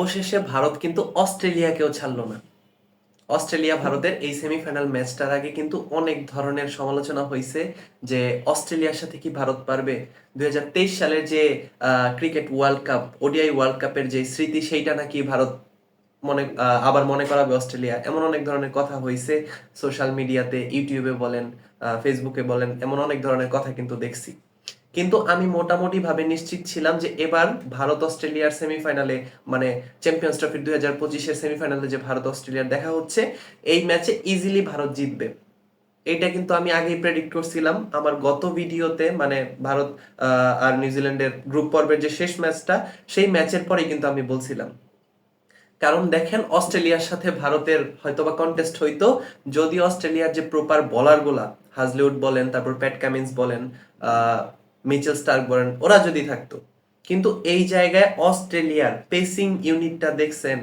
অবশেষে ভারত কিন্তু অস্ট্রেলিয়াকেও ছাড়লো না। অস্ট্রেলিয়া ভারতের এই সেমিফাইনাল ম্যাচটার আগে কিন্তু অনেক ধরনের সমালোচনা হয়েছে যে অস্ট্রেলিয়ার সাথে কি ভারত পারবে। দুই হাজার তেইশ সালের যে cricket world cup ODI world কাপের যে স্মৃতি, সেইটা নাকি ভারত মনে আবার মনে করাবে অস্ট্রেলিয়া। এমন অনেক ধরনের কথা হয়েছে সোশ্যাল মিডিয়াতে ইউটিউবে বলেন ফেসবুকে বলেন, এমন অনেক ধরনের কথা কিন্তু দেখছি। কিন্তু আমি মোটামুটি ভাবে নিশ্চিত ছিলাম যে এবার ভারত অস্ট্রেলিয়ার সেমিফাইনালে মানে চ্যাম্পিয়ন্স ট্রফির দুই হাজার পঁচিশের সেমিফাইনালে যে ভারত অস্ট্রেলিয়ার দেখা হচ্ছে, এই ম্যাচে ইজিলি ভারত জিতবে। এটা কিন্তু আমি আগেই প্রেডিক্ট করছিলাম। আমার গত ভিডিওতে মানে ভারত আর নিউজিল্যান্ডের গ্রুপ পর্বের যে শেষ ম্যাচটা, সেই ম্যাচের পরেই কিন্তু আমি বলছিলাম। কারণ দেখেন, অস্ট্রেলিয়ার সাথে ভারতের হয়তোবা কন্টেস্ট হইতো, যদি অস্ট্রেলিয়ার যে প্রপার বলারগুলা হাজলিউড বলেন, তারপর প্যাট কামিন্স বলেন মিচেল স্টার্ক বলেন, ওরা যদি থাকতো। কিন্তু এই জায়গায় অস্ট্রেলিয়ার পেসিং ইউনিটটা দেখছেন।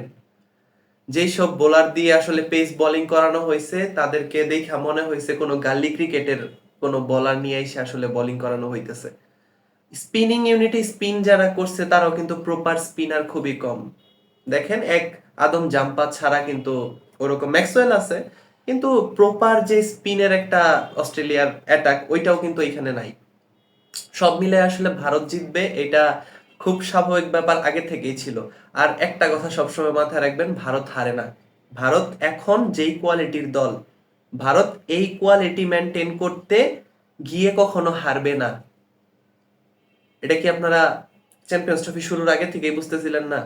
যেই সব বোলার দিয়ে আসলে পেস বোলিং করানো হয়েছে, তাদেরকে দেখা মনে হয়েছে কোনো গালি ক্রিকেটের কোনো বলার নিয়ে এসে আসলে বোলিং করানো হইতেছে। স্পিনিং ইউনিটে স্পিন যারা করছে, তারাও কিন্তু প্রপার স্পিনার খুবই কম। দেখেন, এক আদম জাম্পা ছাড়া কিন্তু ওরকম ম্যাক্সওয়েল আছে, কিন্তু প্রপার যে স্পিনের একটা অস্ট্রেলিয়ার অ্যাটাক, ওইটাও কিন্তু এখানে নাই। সব মিলে আসলে ভারত জিতবে, এটা খুব স্বাভাবিক ব্যাপার আগে থেকেই ছিল। আর একটা কথা সবসময় মাথায় রাখবেন, ভারত হারে না। ভারত এখন যেই কোয়ালিটির দল, ভারত এই কোয়ালিটি মেনটেন করতে গিয়ে কখনো হারবে না। এটা কি আপনারা চ্যাম্পিয়ন্স ট্রফি শুরুর আগে থেকেই বুঝতেছিলেন না?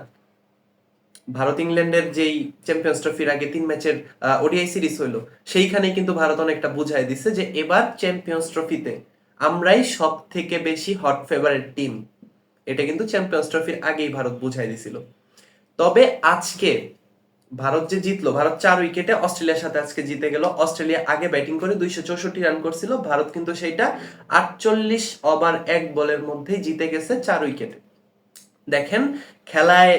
ভারত ইংল্যান্ডের যেই চ্যাম্পিয়ন্স ট্রফির আগে তিন ম্যাচের ওডিআই সিরিজ হইল সেইখানে কিন্তু ভারত অনেকটা বুঝাই দিছে যে এবার চ্যাম্পিয়ন্স ট্রফিতে আমরাই সব থেকে বেশি হট ফেভারিট টিম এটা কিন্তু চ্যাম্পিয়ন্স ট্রফির আগেই ভারত বুঝাই দিছিল। তবে আজকে ভারত যে জিতলো, ভারত চার উইকেটে অস্ট্রেলিয়ার সাথে আজকে জিতে গেল। অস্ট্রেলিয়া আগে ব্যাটিং করে দুইশো চৌষট্টি রান করছিল। ভারত কিন্তু সেইটা আটচল্লিশ ওভার এক বলের মধ্যেই জিতে গেছে চার উইকেটে। দেখেন, খেলায়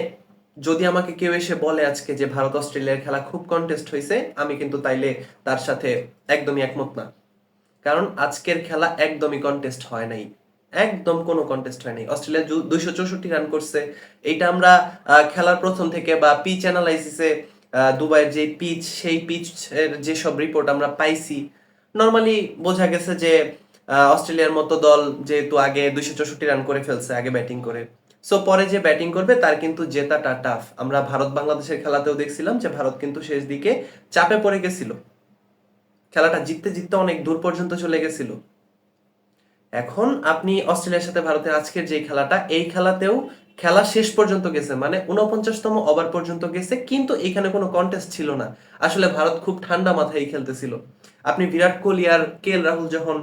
যদি আমাকে কেউ এসে বলে আজকে যে ভারত অস্ট্রেলিয়ার খেলা খুব কন্টেস্ট হয়েছে আমি কিন্তু তাইলে তার সাথে একদমই একমত না। কারণ আজকের খেলা একদমই কন্টেস্ট হয় নাই। একদম কোনো কন্টেস্ট হয় নাই। অস্ট্রেলিয়া দুইশো চৌষট্টি রান করছে। এইটা আমরা খেলার প্রথম থেকে বা পিচ অ্যানালাইসিসে দুবাইয়ের যে পিচ সেই পিচ এর যেসব রিপোর্ট আমরা পাইছি নর্মালি বোঝা গেছে যে অস্ট্রেলিয়ার মতো দল যেহেতু আগে দুইশো চৌষট্টি রান করে ফেলছে, আগে ব্যাটিং করে। সো পরে যে ব্যাটিং করবে, তার কিন্তু জেতাটা টাফ আমরা ভারত বাংলাদেশের খেলাতেও দেখছিলাম যে ভারত কিন্তু শেষ দিকে চাপে পড়ে গেছিল। খেলাটা জিততে জিততে অনেক দূর পর্যন্ত চলে গেছিল। এখন আপনি অস্ট্রেলিয়ার সাথে ভারতের আজকের যে খেলাটা, এই খেলাতেও খেলা শেষ পর্যন্ত গেছে মানে উনপঞ্চাশতম ওভার পর্যন্ত গেছে, কিন্তু এখানে কোনো কন্টেস্ট ছিল না। আসলে ভারত খুব ঠান্ডা মাথায় খেলতেছিল। আপনি বিরাট কোহলি আর কে এল রাহুল যখন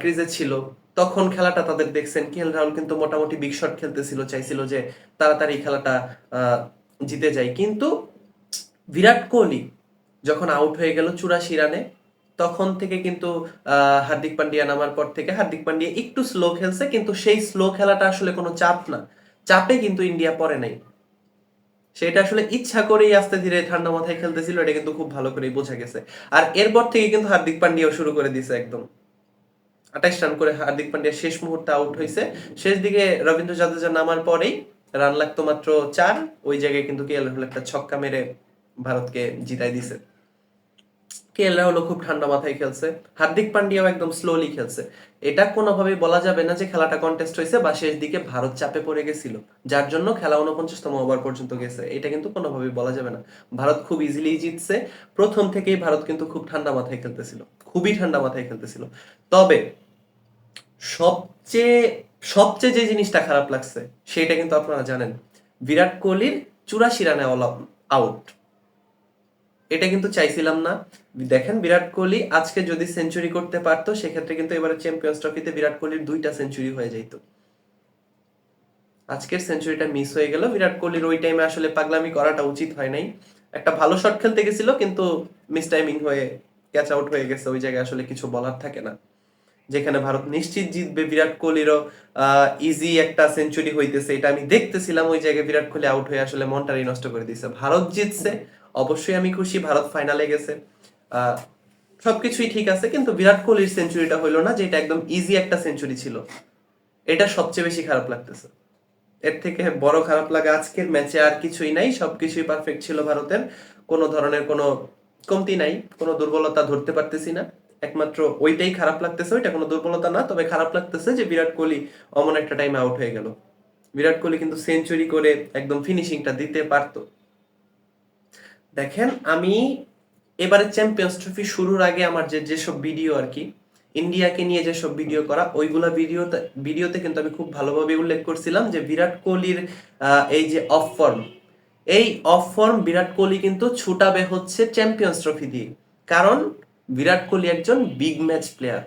ক্রিজে ছিল, তখন খেলাটা তাদের দেখছেন। কে এল রাহুল কিন্তু মোটামুটি বিগ শট খেলতেছিল, চাইছিল যে তাড়াতাড়ি খেলাটা জিতে যায়। কিন্তু বিরাট কোহলি যখন আউট হয়ে গেল চুরাশি রানে তখন থেকে কিন্তু হার্দিক পান্ডিয়া নামার পর থেকে হার্দিক পান্ডিয়া একটু স্লো খেলছে, কিন্তু সেই স্লো খেলাটা আসলে কোনো চাপ না। চাপে কিন্তু ইন্ডিয়া পড়ে নাই। সেটা আসলে ইচ্ছা করেই আস্তে ধীরে ঠান্ডা মাথায় খেলতেছিল, এটা কিন্তু খুব ভালো করেই বোঝা গেছে। আর এরপর থেকে কিন্তু হার্দিক পান্ডিয়াও শুরু করে দিছে একদম। আঠাইশ রান করে হার্দিক পান্ডিয়া শেষ মুহূর্তে আউট হয়েছে শেষ দিকে রবীন্দ্র জাদেজা নামার পরেই রান লাগতো মাত্র চার, ওই জায়গায় কিন্তু কে একটা ছক্কা মেরে ভারতকে জিতাই দিছে। কে এল রাহুলও খুব ঠান্ডা মাথায় খেলছে। হার্দিক পান্ডিয়াও একদম স্লোলি খেলছে। এটা কোনোভাবেই বলা যাবে না যে খেলাটা কন্টেস্ট হয়েছে বা শেষ দিকে ভারত চাপে পড়ে গেছিল। যার জন্য খেলা উনপঞ্চাশতম ওভার পর্যন্ত গেছে। এটা কিন্তু কোনোভাবেই বলা যাবে না। ভারত খুব ইজিলি জিতছে। প্রথম থেকেই ভারত কিন্তু খুব ঠান্ডা মাথায় খেলতেছিল। খুবই ঠান্ডা মাথায় খেলতেছিল। তবে সবচেয়ে সবচেয়ে যে জিনিসটা খারাপ লাগছে, সেটা কিন্তু আপনারা জানেন। বিরাট কোহলির চুরাশি রানে অল আউট এটা কিন্তু চাইছিলাম না। দেখেন বিরাট কোহলি আজকে যদি সেঞ্চুরি করতে পারতো, সেক্ষেত্রে কিন্তু এবারে চ্যাম্পিয়ন্স ট্রফিতে বিরাট কোহলির দুইটা সেঞ্চুরি হয়ে যাইতো। আজকের সেঞ্চুরিটা মিস হয়ে গেল। বিরাট কোহলির ওই টাইমে আসলে পাগলামি করাটা উচিত হয় নাই। একটা ভালো শট খেলতে গেছিল, কিন্তু মিস টাইমিং হয়ে ক্যাচ আউট হয়ে গেছে। ওই জায়গায় আসলে কিছু বলার থাকে না। যেখানে ভারত নিশ্চিত জিতবে বিরাট কোহলিরও ইজি একটা সেঞ্চুরি হইতেছে। এটা আমি দেখতেছিলাম, ওই জায়গায় বিরাট কোহলি আউট হয়ে আসলে মনটারই নষ্ট করে দিয়েছে। ভারত জিতছে অবশ্যই আমি খুশি, ভারত ফাইনালে গেছে। সবকিছুই ঠিক আছে, কিন্তু বিরাট কোহলির সেঞ্চুরিটা হইল না, যে এটা একদম ইজি একটা সেঞ্চুরি ছিল। এটা সবচেয়ে বেশি খারাপ লাগতেছে। এর থেকে বড় খারাপ লাগা আজকের ম্যাচে আর কিছুই নাই, সবকিছুই পারফেক্ট ছিল ভারতের। কোনো ধরনের কোনো কমতি নাই, কোনো দুর্বলতা ধরতে পারতেছি না। একমাত্র ওইটাই খারাপ লাগতেছে, ওইটা কোনো দুর্বলতা না, তবে খারাপ লাগতেছে যে বিরাট কোহলি অমন একটা টাইমে আউট হয়ে গেল। বিরাট কোহলি কিন্তু সেঞ্চুরি করে একদম ফিনিশিংটা দিতে পারতো। দেখেন, আমি এবারে চ্যাম্পিয়ন্স ট্রফি শুরুর আগে আমার যে যেসব ভিডিও আর কি ইন্ডিয়াকে নিয়ে যেসব ভিডিও করা, ওইগুলা ভিডিওতে ভিডিওতে কিন্তু আমি খুব ভালোভাবে উল্লেখ করছিলাম যে বিরাট কোহলির এই যে অফ ফর্ম এই অফ ফর্ম বিরাট কোহলি কিন্তু ছুটাবে হচ্ছে চ্যাম্পিয়ন্স ট্রফি দিয়ে। কারণ বিরাট কোহলি একজন বিগ ম্যাচ প্লেয়ার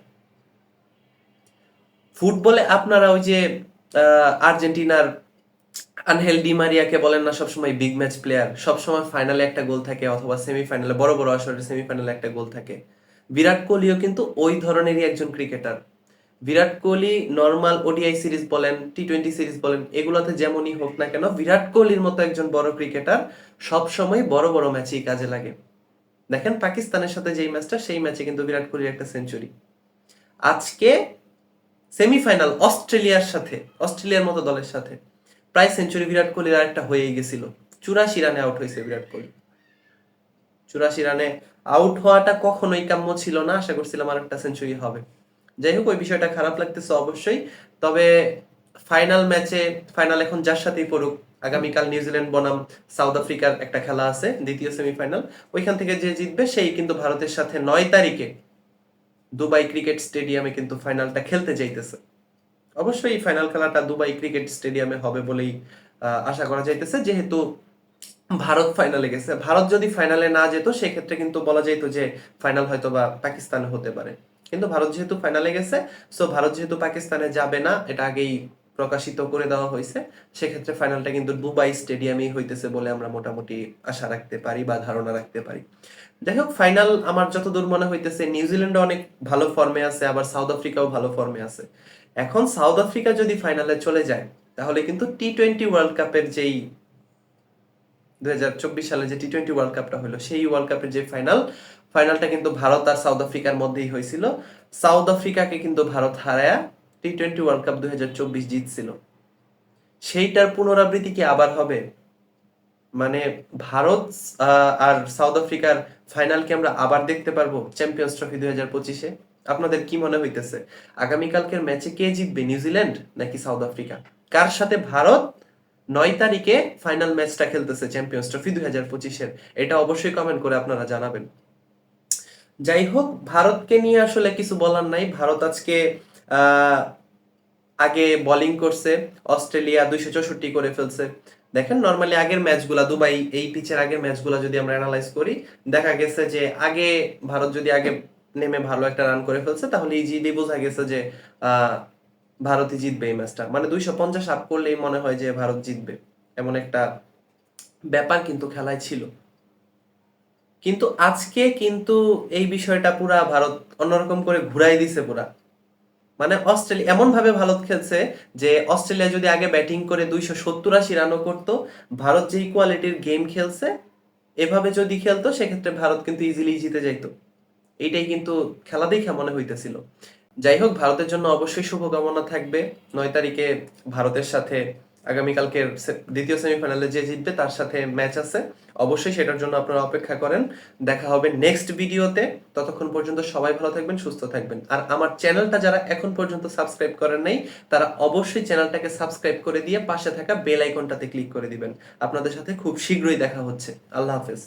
ফুটবলে আপনারা ওই যে আর্জেন্টিনার আনহেল ডি মারিয়াকে বলেন না, সবসময় বিগ ম্যাচ প্লেয়ার সবসময় ফাইনালে একটা গোল থাকে অথবা সেমিফাইনালে বড় বড় আসরের সেমিফাইনালে একটা গোল থাকে। বিরাট কোহলিও কিন্তু ওই ধরনেরই একজন cricketer Virat Kohli normal ODI series বলেন টি টোয়েন্টি সিরিজ বলেন, এগুলোতে যেমনই হোক না কেন, বিরাট কোহলির মতো একজন বড় ক্রিকেটার সবসময় বড় বড় ম্যাচেই কাজে লাগে। দেখেন পাকিস্তানের সাথে যেই ম্যাচটা সেই ম্যাচে কিন্তু বিরাট কোহলির একটা সেঞ্চুরি আজকে সেমিফাইনাল অস্ট্রেলিয়ার সাথে, অস্ট্রেলিয়ার মতো দলের সাথে। প্রায় সেঞ্চুরি বিরাট কোহলির আরেকটা হয়েই গেছিল। চুরাশি রানে আউট হয়েছে বিরাট কোহলি। চুরাশি রানে আউট হওয়াটা কখনোই কাম্য ছিল না, আশা করছিলাম আর একটা সেঞ্চুরি হবে। যাই হোক, ওই বিষয়টা খারাপ লাগতেছে অবশ্যই। তবে ফাইনাল ম্যাচে ফাইনাল এখন যার সাথেই পড়ুক, আগামীকাল নিউজিল্যান্ড, বনাম, সাউথ আফ্রিকার একটা খেলা আছে, দ্বিতীয় সেমিফাইনাল ওইখান থেকে যে জিতবে, সেই কিন্তু ভারতের সাথে নয় তারিখে দুবাই ক্রিকেট স্টেডিয়ামে কিন্তু ফাইনালটা খেলতে যাইতেছে। অবশ্যই ফাইনাল খেলাটা দুবাই ক্রিকেট স্টেডিয়ামে হবে বলেই আশা করা যাইতেছে। যেহেতু ভারত ফাইনালে গেছে। ভারত যদি ফাইনালে না যেত, সেক্ষেত্রে কিন্তু বলা যেত যে ফাইনাল হয়তো বা পাকিস্তানে হতে পারে। কিন্তু ভারত যেহেতু ফাইনালে গেছে সো ভারত যেহেতু পাকিস্তানে যাবে না, এটা আগেই প্রকাশিত করে দেওয়া হয়েছে। সেক্ষেত্রে ফাইনালটা কিন্তু দুবাই স্টেডিয়ামেই হইতেছে বলে আমরা মোটামুটি আশা রাখতে পারি বা ধারণা রাখতে পারি। যাই হোক ফাইনাল আমার যতদূর মনে হইতেছে নিউজিল্যান্ড অনেক ভালো ফর্মে আছে, আবার সাউথ আফ্রিকাও ভালো ফর্মে আছে। এখন সাউথ আফ্রিকা যদি ফাইনালে চলে যায়, তাহলে কিন্তু টি টোয়েন্টি ওয়ার্ল্ড কাপের যেই দু হাজার চব্বিশ সালে যে টি টোয়েন্টি ওয়ার্ল্ড কাপটা হলো, সেই ওয়ার্ল্ড কাপের যে ফাইনাল ফাইনালটা কিন্তু ভারত আর সাউথ আফ্রিকার মধ্যেই হয়েছিল। সাউথ আফ্রিকাকে কিন্তু ভারত হারায়া টি টোয়েন্টি ওয়ার্ল্ড কাপ দুই হাজার চব্বিশ জিতছিল। সেইটার পুনরাবৃত্তি কি আবার হবে? মানে ভারত আর সাউথ আফ্রিকার ফাইনালকে আমরা আবার দেখতে পারব? চ্যাম্পিয়ন্স ট্রফি দুই হাজার পঁচিশে? আপনাদের কি মনে হইতেছে? আগামীকালকের ম্যাচে কে জিতবে, নিউজিল্যান্ড নাকি সাউথ আফ্রিকা? কার সাথে ভারত নয় তারিখে ফাইনাল ম্যাচটা খেলতেছে চ্যাম্পিয়ন্স ট্রফি দুই হাজার পঁচিশের? এটা অবশ্যই কমেন্ট করে আপনারা জানাবেন। যাই হোক, ভারতকে নিয়ে আসলে কিছু বলার নাই। ভারত আজকে আগে বোলিং করছে। অস্ট্রেলিয়া দুইশো চৌষট্টি করে ফেলছে। দেখেন নর্মালি আগের ম্যাচগুলা, দুবাই এই পিচের আগের ম্যাচগুলা যদি আমরা অ্যানালাইজ করি, দেখা গেছে যে আগে ভারত যদি আগে নেমে ভালো একটা রান করে ফেলছে, তাহলে ইজিলি বোঝা গেছে যে ভারতই জিতবে এই ম্যাচটা মানে দুইশো পঞ্চাশ আপ করলেই মনে হয় যে ভারত জিতবে। এমন একটা ব্যাপার কিন্তু খেলায় ছিল। কিন্তু আজকে কিন্তু এই বিষয়টা পুরা ভারত অন্যরকম করে ঘুরাই দিছে পুরা। মানে অস্ট্রেলিয়া এমন ভাবে ভারত খেলছে যে অস্ট্রেলিয়া যদি আগে ব্যাটিং করে দুইশো সত্তর আশি রানও করতো, ভারত যেই কোয়ালিটির গেম খেলছে, এভাবে যদি খেলতো, সেক্ষেত্রে ভারত কিন্তু ইজিলি জিতে যাইতো। এইটাই কিন্তু খেলা দেখা মনে হইতেছিল। যাই হোক ভারতের জন্য অবশ্যই শুভকামনা থাকবে। নয় তারিখে ভারতের সাথে আগামীকালকের দ্বিতীয় সেমিফাইনালে যে জিতবে তার সাথে ম্যাচ আছে। অবশ্যই সেটার জন্য আপনারা অপেক্ষা করেন। দেখা হবে নেক্সট ভিডিওতে। ততক্ষণ পর্যন্ত সবাই ভালো থাকবেন, সুস্থ থাকবেন। আর আমার চ্যানেলটা যারা এখন পর্যন্ত সাবস্ক্রাইব করেন নাই, তারা অবশ্যই চ্যানেলটাকে সাবস্ক্রাইব করে দিয়ে পাশে থাকা বেল আইকনটাতে ক্লিক করে দিবেন। আপনাদের সাথে খুব শীঘ্রই দেখা হচ্ছে। আল্লাহ হাফেজ।